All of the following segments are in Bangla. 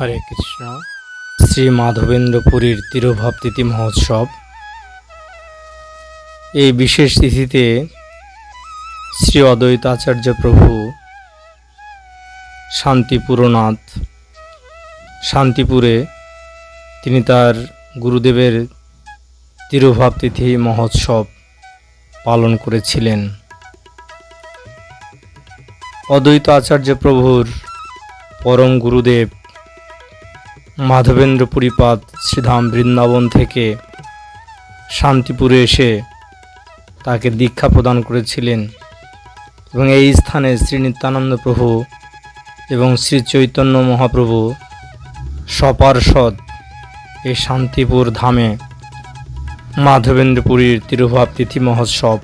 হরে কৃষ্ণ। শ্রী মাধবেন্দ্র পুরীর তিরুভাবতিথি মহোৎসব। এই বিশেষ তিথিতে শ্রী অদ্বৈত আচার্য প্রভু শান্তিপুরনাথ শান্তিপুরে তিনি তার গুরুদেবের তিরুভাবতিথি মহোৎসব পালন করেছিলেন। অদ্বৈত আচার্য প্রভুর পরম গুরুদেব মাধবেন্দ্র পুরীপাদ শ্রীধাম বৃন্দাবন থেকে শান্তিপুরে এসে তাকে দীক্ষা প্রদান করেছিলেন এবং এই স্থানে শ্রী নিত্যানন্দ প্রভু এবং শ্রী চৈতন্য মহাপ্রভু সপার্ষদ এই শান্তিপুর ধামে মাধবেন্দ্র পুরীর তিরুভাব তিথি মহোৎসব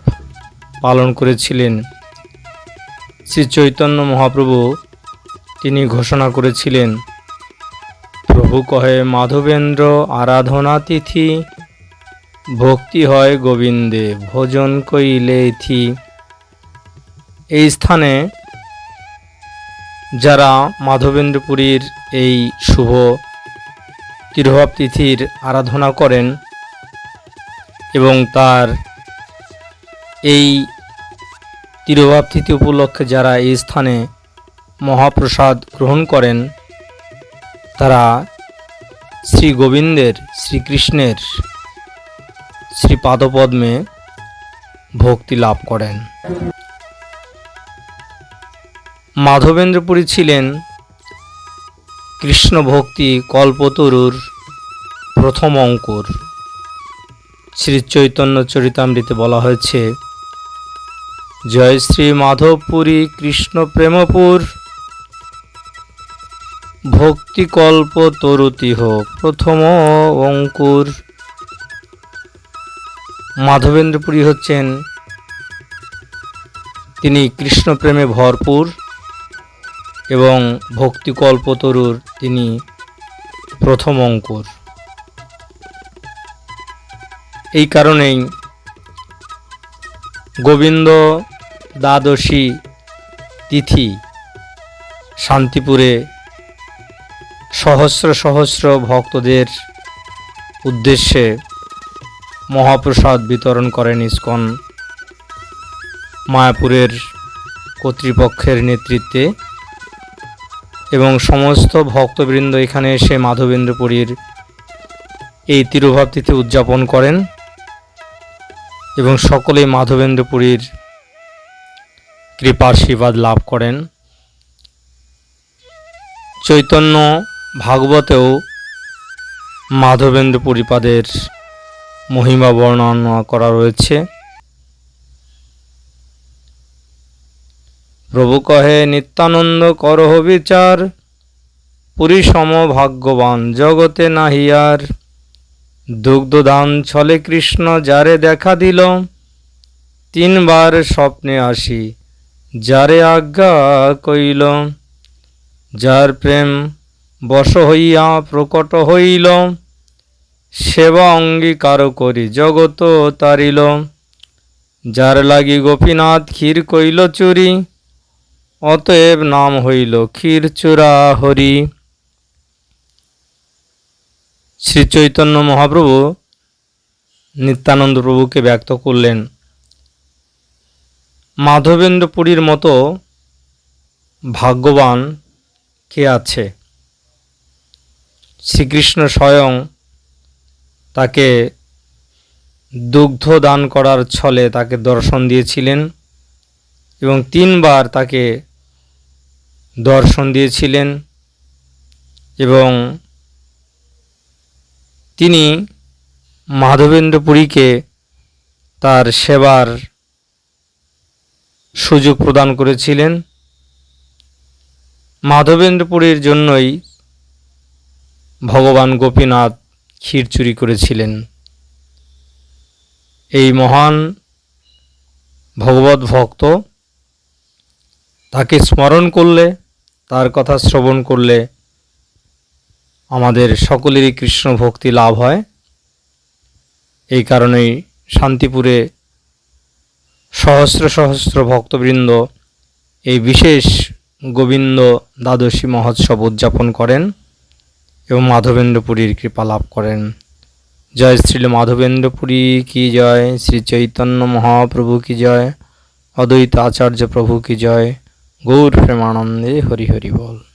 পালন করেছিলেন। শ্রী চৈতন্য মহাপ্রভু তিনি ঘোষণা করেছিলেন প্রভু কহে, মাধবেন্দ্র আরাধনা তিথি ভক্তি হয় গোবিন্দে, ভোজন কইলে থি এই স্থানে যারা মাধবেন্দ্রপুরীর এই শুভ তিরোভাব তিথির আরাধনা করেন এবং তার এই তিরোভাব তিথি উপলক্ষে যারা এই স্থানে মহাপ্রসাদ গ্রহণ করেন, তারা শ্রী গোবিন্দের শ্রীকৃষ্ণের শ্রী পাদপদ্মে ভক্তি লাভ করেন। মাধবেন্দ্রপুরী ছিলেন কৃষ্ণ ভক্তি কল্পতরুর প্রথম অঙ্কুর। শ্রী চৈতন্য চরিতামৃতে বলা হয়েছে, জয় শ্রী মাধবপুরী কৃষ্ণ প্রেমপুর ভক্তিকল্প তরুতিহ প্রথম অঙ্কুর মাধবেন্দ্রপুরী হচ্ছেন। তিনি কৃষ্ণপ্রেমে ভরপুর এবং ভক্তিকল্পতরুর তিনি প্রথম অঙ্কুর। এই কারণেই গোবিন্দ দ্বাদশী তিথি শান্তিপুরে সহস্র সহস্র ভক্তদের উদ্দেশ্যে মহাপ্রসাদ বিতরণ করেন ইস্কন মায়াপুরের কর্তৃপক্ষের নেতৃত্বে এবং সমস্ত ভক্তবৃন্দ এখানে এসে মাধবেন্দ্রপুরীর এই তিরুভাব তিথি উদযাপন করেন এবং সকলেই মাধবেন্দ্রপুরীর কৃপাশীর্বাদ লাভ করেন। চৈতন্য ভাগবতেও মাধবেন্দ্র পরিপাদের মহিমা বর্ণনা করা রয়েছে। প্রভু কহে, নিত্যানন্দ করহ বিচার পুরী ভাগ্যবান, জগতে নাহিয়ার দুগ্ধদান ছলে কৃষ্ণ, যারে দেখা দিল, তিনবার স্বপ্নে আসি, যারে আজ্ঞা কইল, যার প্রেম বশ হইয়া প্রকট হইল, সেবা অঙ্গীকার করি, জগত তারিল। যার লাগি গোপীনাথ ক্ষীর কইল চুরি, অতএব নাম হইল ক্ষীর চূড়া হরি। শ্রী চৈতন্য মহাপ্রভু নিত্যানন্দ প্রভুকে ব্যক্ত করলেন মাধবেন্দ্র পুরীর মতো ভাগ্যবান কে আছে? শ্রীকৃষ্ণ স্বয়ং তাকে দুগ্ধ দান করার ছলে তাকে দর্শন দিয়েছিলেন এবং তিনবার তাকে দর্শন দিয়েছিলেন এবং তিনি মাধবেন্দ্রপুরীকে তার সেবার সুযোগ প্রদান করেছিলেন। মাধবেন্দ্রপুরীর জন্যই ভগবান গোপীনাথ ক্ষীর চুরি করেছিলেন। এই মহান ভগবত ভক্ত তাকে স্মরণ করলে, তার কথা শ্রবণ করলে আমাদের সকলেরই কৃষ্ণ ভক্তি লাভ হয়। এই কারণেই শান্তিপুরে সহস্র সহস্র ভক্তবৃন্দ এই বিশেষ গোবিন্দ দ্বাদশী মহোৎসব উদযাপন করেন। এবং মাধবেন্দ্রপুরীর কৃপা লাভ করেন। জয় শ্রী মাধবেন্দ্রপুরী কি জয়? শ্রী চৈতন্য মহাপ্রভু কি জয়? অদ্বৈত আচার্য প্রভু কি জয়? গৌর প্রেমানন্দে হরি হরি বল।